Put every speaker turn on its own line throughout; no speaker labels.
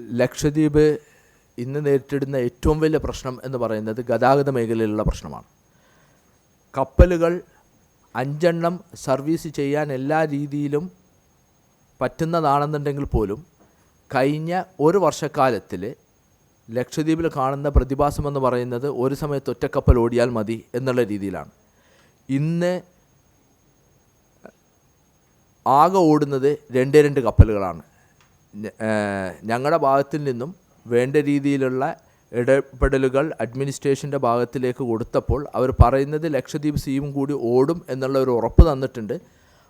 ലക്ഷദ്വീപ് ഇന്ന് നേരിട്ടിടുന്ന ഏറ്റവും വലിയ പ്രശ്നം എന്ന് പറയുന്നത് ഗതാഗത മേഖലയിലുള്ള പ്രശ്നമാണ്. കപ്പലുകൾ അഞ്ചെണ്ണം സർവീസ് ചെയ്യാൻ എല്ലാ രീതിയിലും പറ്റുന്നതാണെന്നുണ്ടെങ്കിൽ പോലും കഴിഞ്ഞ ഒരു വർഷക്കാലത്തിൽ ലക്ഷദ്വീപിൽ കാണുന്ന പ്രതിഭാസം എന്ന് പറയുന്നത് ഒരു സമയത്ത് ഒറ്റക്കപ്പൽ ഓടിയാൽ മതി എന്നുള്ള രീതിയിലാണ്. ഇന്ന് ആകെ ഓടുന്നത് രണ്ടേ രണ്ട് കപ്പലുകളാണ്. ഞങ്ങളുടെ ഭാഗത്തിൽ നിന്നും വേണ്ട രീതിയിലുള്ള ഇടപെടലുകൾ അഡ്മിനിസ്ട്രേഷന്റെ ഭാഗത്തിലേക്ക് കൊടുത്തപ്പോൾ അവർ പറയുന്നത് ലക്ഷദ്വീപ് സിയും കൂടി ഓടും എന്നുള്ള ഒരു ഉറപ്പ് തന്നിട്ടുണ്ട്.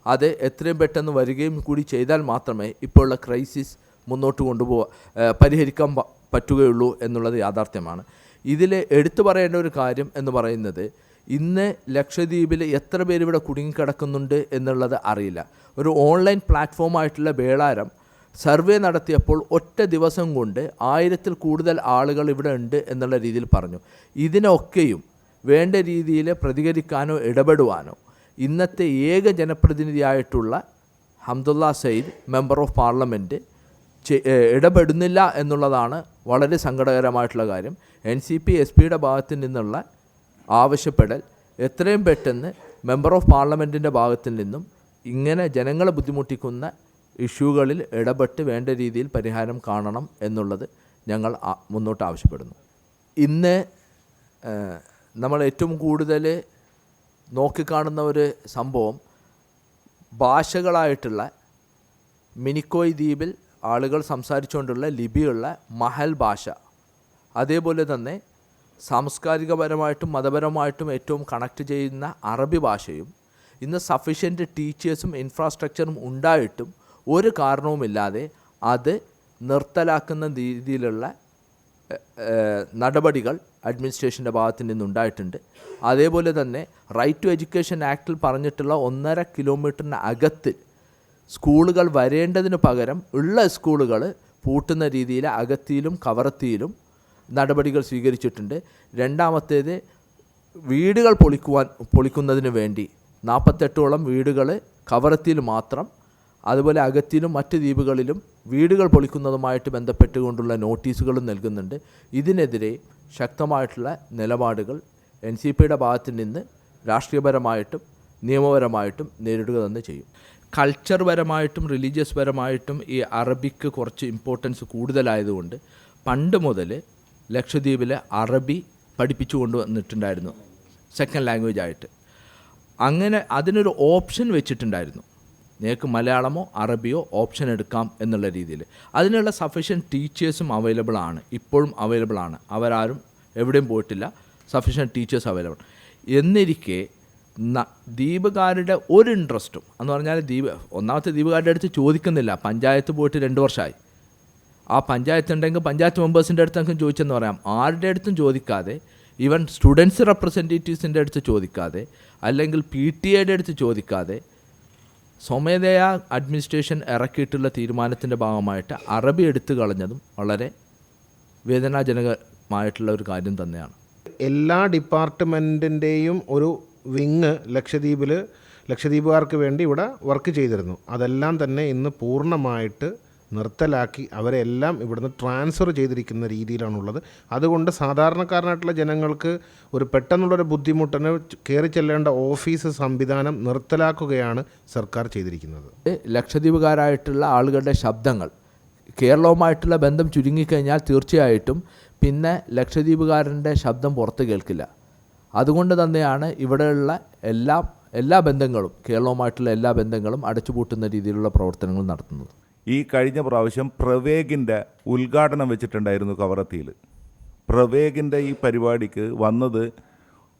അത് എത്രയും പെട്ടെന്ന് വരികയും കൂടി ചെയ്താൽ മാത്രമേ ഇപ്പോഴുള്ള ക്രൈസിസ് മുന്നോട്ട് കൊണ്ടുപോകാൻ പരിഹരിക്കാൻ പറ്റുകയുള്ളൂ എന്നുള്ളത് യാഥാർത്ഥ്യമാണ്. ഇതിൽ എടുത്തു പറയേണ്ട ഒരു കാര്യം എന്ന് പറയുന്നത് ഇന്ന് ലക്ഷദ്വീപിൽ എത്ര പേര് ഇവിടെ കുടുങ്ങിക്കിടക്കുന്നുണ്ട് എന്നുള്ളത് അറിയില്ല. ഒരു ഓൺലൈൻ പ്ലാറ്റ്ഫോമായിട്ടുള്ള ബേളാരം സർവേ നടത്തിയപ്പോൾ ഒറ്റ ദിവസം കൊണ്ട് ആയിരത്തിൽ കൂടുതൽ ആളുകൾ ഇവിടെ ഉണ്ട് എന്നുള്ള രീതിയിൽ പറഞ്ഞു. ഇതിനൊക്കെയും വേണ്ട രീതിയിൽ പ്രതികരിക്കാനോ ഇടപെടുവാനോ ഇന്നത്തെ ഏക ജനപ്രതിനിധിയായിട്ടുള്ള Hamdullah Sayeed member of parliament ഇടപെടുന്നില്ല എന്നുള്ളതാണ് വളരെ സങ്കടകരമായിട്ടുള്ള കാര്യം. എൻ സി പി എസ് പിയുടെ ഭാഗത്തു നിന്നുള്ള ആവശ്യപ്പെടൽ എത്രയും പെട്ടെന്ന് മെമ്പർ ഓഫ് പാർലമെന്റിന്റെ ഭാഗത്തു നിന്നും ഇങ്ങനെ ജനങ്ങളെ ബുദ്ധിമുട്ടിക്കുന്ന ഇഷ്യൂകളിൽ ഇടപെട്ട് വേണ്ട രീതിയിൽ പരിഹാരം കാണണം എന്നുള്ളത് ഞങ്ങൾ മുന്നോട്ട് ആവശ്യപ്പെടുന്നു. ഇന്ന് നമ്മൾ ഏറ്റവും കൂടുതൽ നോക്കിക്കാണുന്ന ഒരു സംഭവം ഭാഷകളായിട്ടുള്ള മിനിക്കോയ് ദ്വീപിൽ ആളുകൾ സംസാരിച്ചുകൊണ്ടുള്ള ലിപിയുള്ള മഹൽ ഭാഷ. അതേപോലെ തന്നെ സാംസ്കാരികപരമായിട്ടും മതപരമായിട്ടും ഏറ്റവും കണക്ട് ചെയ്യുന്ന അറബി ഭാഷയും ഇന്ന് സഫീഷ്യന്റ് ടീച്ചേഴ്സും ഇൻഫ്രാസ്ട്രക്ചറും ഉണ്ടായിട്ടും ഒരു കാരണവുമില്ലാതെ അത് നിർത്തലാക്കുന്ന രീതിയിലുള്ള നടപടികൾ അഡ്മിനിസ്ട്രേഷന്റെ ഭാഗത്ത് നിന്നുണ്ടായിട്ടുണ്ട്. അതേപോലെ തന്നെ റൈറ്റ് ടു എഡ്യൂക്കേഷൻ ആക്ടിൽ പറഞ്ഞിട്ടുള്ള ഒന്നര കിലോമീറ്ററിന് അകത്ത് സ്കൂളുകൾ വരേണ്ടതിന് പകരം ഉള്ള സ്കൂളുകൾ പൂട്ടുന്ന രീതിയിൽ അകത്തിയിലും കവറത്തിയിലും നടപടികൾ സ്വീകരിച്ചിട്ടുണ്ട്. രണ്ടാമത്തേത് വീടുകൾ പൊളിക്കുവാൻ പൊളിക്കുന്നതിന് വേണ്ടി നാൽപ്പത്തെട്ടോളം വീടുകൾ കവറത്തിയിൽ മാത്രം അതുപോലെ അഗത്തിയിലും മറ്റ് ദ്വീപുകളിലും വീടുകൾ പൊളിക്കുന്നതുമായിട്ട് ബന്ധപ്പെട്ടുകൊണ്ടുള്ള നോട്ടീസുകളും നൽകുന്നുണ്ട്. ഇതിനെതിരെ ശക്തമായിട്ടുള്ള നിലപാടുകൾ എൻ സി പിയുടെ ഭാഗത്ത് നിന്ന് രാഷ്ട്രീയപരമായിട്ടും നിയമപരമായിട്ടും നേരിടുക തന്നെ ചെയ്യും. കൾച്ചർ പരമായിട്ടും റിലീജിയസ് പരമായിട്ടും ഈ അറബിക്ക് കുറച്ച് ഇമ്പോർട്ടൻസ് കൂടുതലായതുകൊണ്ട് പണ്ട് മുതൽ ലക്ഷദ്വീപിൽ അറബി പഠിപ്പിച്ചു കൊണ്ടുവന്നിട്ടുണ്ടായിരുന്നു സെക്കൻഡ് ലാംഗ്വേജ് ആയിട്ട്. അങ്ങനെ അതിനൊരു ഓപ്ഷൻ വെച്ചിട്ടുണ്ടായിരുന്നു. നിങ്ങൾക്ക് മലയാളമോ അറബിയോ ഓപ്ഷൻ എടുക്കാം എന്നുള്ള രീതിയിൽ. അതിനുള്ള സഫീഷ്യന്റ് ടീച്ചേഴ്സും അവൈലബിൾ ആണ്. ഇപ്പോഴും അവൈലബിൾ ആണ്. അവരാരും എവിടെയും പോയിട്ടില്ല. സഫീഷ്യന്റ് ടീച്ചേഴ്സ് അവൈലബിൾ എന്നിരിക്കെ ദ്വീപുകാരുടെ ഒരു ഇൻട്രസ്റ്റും എന്ന് പറഞ്ഞാൽ ദ്വീപ് ഒന്നാമത്തെ ദ്വീപുകാരുടെ അടുത്ത് ചോദിക്കുന്നില്ല. പഞ്ചായത്ത് പോയിട്ട് രണ്ട് വർഷമായി ആ പഞ്ചായത്ത് ഉണ്ടെങ്കിൽ പഞ്ചായത്ത് മെമ്പേഴ്സിന്റെ നമുക്ക് ചോദിച്ചെന്ന് പറയാം. ആരുടെ അടുത്തും ചോദിക്കാതെ ഈവൻ സ്റ്റുഡൻസ് റെപ്രസെന്റേറ്റീവ്സിന്റെ അടുത്ത് ചോദിക്കാതെ അല്ലെങ്കിൽ പി ടി എയുടെ അടുത്ത് ചോദിക്കാതെ സ്വമേധയാ അഡ്മിനിസ്ട്രേഷൻ ഇറക്കിയിട്ടുള്ള തീരുമാനത്തിന്റെ ഭാഗമായിട്ട് അറബി എടുത്തു കളഞ്ഞതും വളരെ വേദനാജനകമായിട്ടുള്ള ഒരു കാര്യം തന്നെയാണ്.
എല്ലാ ഡിപ്പാർട്ട്മെന്റിന്റെയും ഒരു വിങ് ലക്ഷദ്വീപിൽ ലക്ഷദ്വീപുകാർക്ക് വേണ്ടി ഇവിടെ വർക്ക് ചെയ്തിരുന്നു. അതെല്ലാം തന്നെ ഇന്ന് പൂർണമായിട്ട് നിർത്തലാക്കി അവരെ എല്ലാം ഇവിടുന്ന് ട്രാൻസ്ഫർ ചെയ്തിരിക്കുന്ന രീതിയിലാണുള്ളത്. അതുകൊണ്ട് സാധാരണക്കാരനായിട്ടുള്ള ജനങ്ങൾക്ക് ഒരു പെട്ടെന്നുള്ളൊരു ബുദ്ധിമുട്ടിന് കയറി ചെല്ലേണ്ട ഓഫീസ് സംവിധാനം നിർത്തലാക്കുകയാണ് സർക്കാർ ചെയ്തിരിക്കുന്നത്.
ലക്ഷദ്വീപുകാരായിട്ടുള്ള ആളുകളുടെ ശബ്ദങ്ങൾ കേരളവുമായിട്ടുള്ള ബന്ധം ചുരുങ്ങിക്കഴിഞ്ഞാൽ തീർച്ചയായിട്ടും പിന്നെ ലക്ഷദ്വീപുകാരന്റെ ശബ്ദം പുറത്ത് കേൾക്കില്ല. അതുകൊണ്ട് തന്നെയാണ് ഇവിടെയുള്ള എല്ലാ എല്ലാ ബന്ധങ്ങളും കേരളവുമായിട്ടുള്ള എല്ലാ ബന്ധങ്ങളും അടച്ചുപൂട്ടുന്ന രീതിയിലുള്ള പ്രവർത്തനങ്ങൾ നടത്തുന്നത്.
ഈ കഴിഞ്ഞ പ്രാവശ്യം പ്രവേഗിന്റെ ഉദ്ഘാടനം വെച്ചിട്ടുണ്ടായിരുന്നു കവറത്തിയിൽ. പ്രവേഗിന്റെ ഈ പരിപാടിക്ക് വന്നത്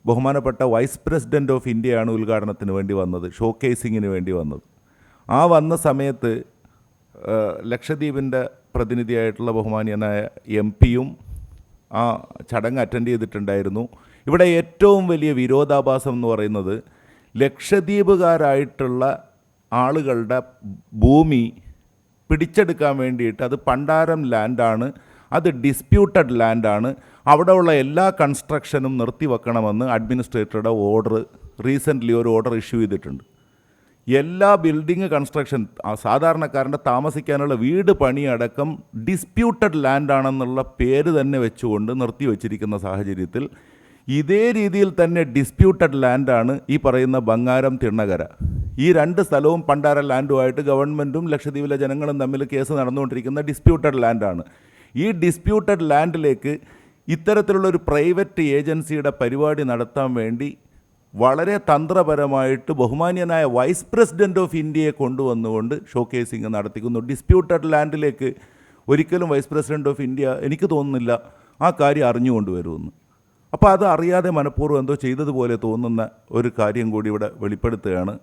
ബഹുമാനപ്പെട്ട വൈസ് പ്രസിഡന്റ് ഓഫ് ഇന്ത്യയാണ് ഉദ്ഘാടനത്തിന് വേണ്ടി വന്നത് ഷോ കേസിങ്ങിന് വേണ്ടി വന്നത്. ആ വന്ന സമയത്ത് ലക്ഷദ്വീപിന്റെ പ്രതിനിധിയായിട്ടുള്ള ബഹുമാനീയനായ എം പിയും ആ ചടങ്ങ് അറ്റൻഡ് ചെയ്തിട്ടുണ്ടായിരുന്നു. ഇവിടെ ഏറ്റവും വലിയ വിരോധാഭാസം എന്ന് പറയുന്നത് ലക്ഷദ്വീപുകാരായിട്ടുള്ള ആളുകളുടെ ഭൂമി പിടിച്ചെടുക്കാൻ വേണ്ടിയിട്ട് അത് പണ്ടാരം ലാൻഡാണ് അത് ഡിസ്പ്യൂട്ടഡ് ലാൻഡാണ് അവിടെയുള്ള എല്ലാ കൺസ്ട്രക്ഷനും നിർത്തിവെക്കണമെന്ന് അഡ്മിനിസ്ട്രേറ്ററുടെ ഓർഡർ റീസെന്റ്ലി ഒരു ഓർഡർ ഇഷ്യൂ ചെയ്തിട്ടുണ്ട്. എല്ലാ ബിൽഡിംഗ് കൺസ്ട്രക്ഷൻ സാധാരണക്കാരന്റെ താമസിക്കാനുള്ള വീട് പണിയടക്കം ഡിസ്പ്യൂട്ടഡ് ലാൻഡാണെന്നുള്ള പേര് തന്നെ വെച്ചുകൊണ്ട് നിർത്തി നിർത്തിവെച്ചിരിക്കുന്ന സാഹചര്യത്തിൽ ഇതേ രീതിയിൽ തന്നെ ഡിസ്പ്യൂട്ടഡ് ലാൻഡാണ് ഈ പറയുന്ന ബംഗാരം തിണ്ണകര. ഈ രണ്ട് സ്ഥലവും പണ്ടാര ലാൻഡുമായിട്ട് ഗവൺമെന്റും ലക്ഷദ്വീപിലെ ജനങ്ങളും തമ്മിൽ കേസ് നടന്നുകൊണ്ടിരിക്കുന്ന ഡിസ്പ്യൂട്ടഡ് ലാൻഡാണ്. ഈ ഡിസ്പ്യൂട്ടഡ് ലാൻഡിലേക്ക് ഇത്തരത്തിലുള്ള ഒരു പ്രൈവറ്റ് ഏജൻസിയുടെ പരിപാടി നടത്താൻ വേണ്ടി വളരെ തന്ത്രപരമായിട്ട് ബഹുമാന്യനായ വൈസ് പ്രസിഡന്റ് ഓഫ് ഇന്ത്യയെ കൊണ്ടുവന്നുകൊണ്ട് ഷോക്കേസിംഗ് നടത്തിക്കുന്നു. ഡിസ്പ്യൂട്ടഡ് ലാൻഡിലേക്ക് ഒരിക്കലും വൈസ് പ്രസിഡന്റ് ഓഫ് ഇന്ത്യ എനിക്ക് തോന്നുന്നില്ല ആ കാര്യം അറിഞ്ഞുകൊണ്ട് വരുമെന്ന് അപ്പോൾ അത് അറിയാതെ മനഃപൂർവം എന്തോ ചെയ്തതുപോലെ തോന്നുന്ന ഒരു കാര്യം കൂടി ഇവിടെ വെളിപ്പെടുത്തുകയാണ്.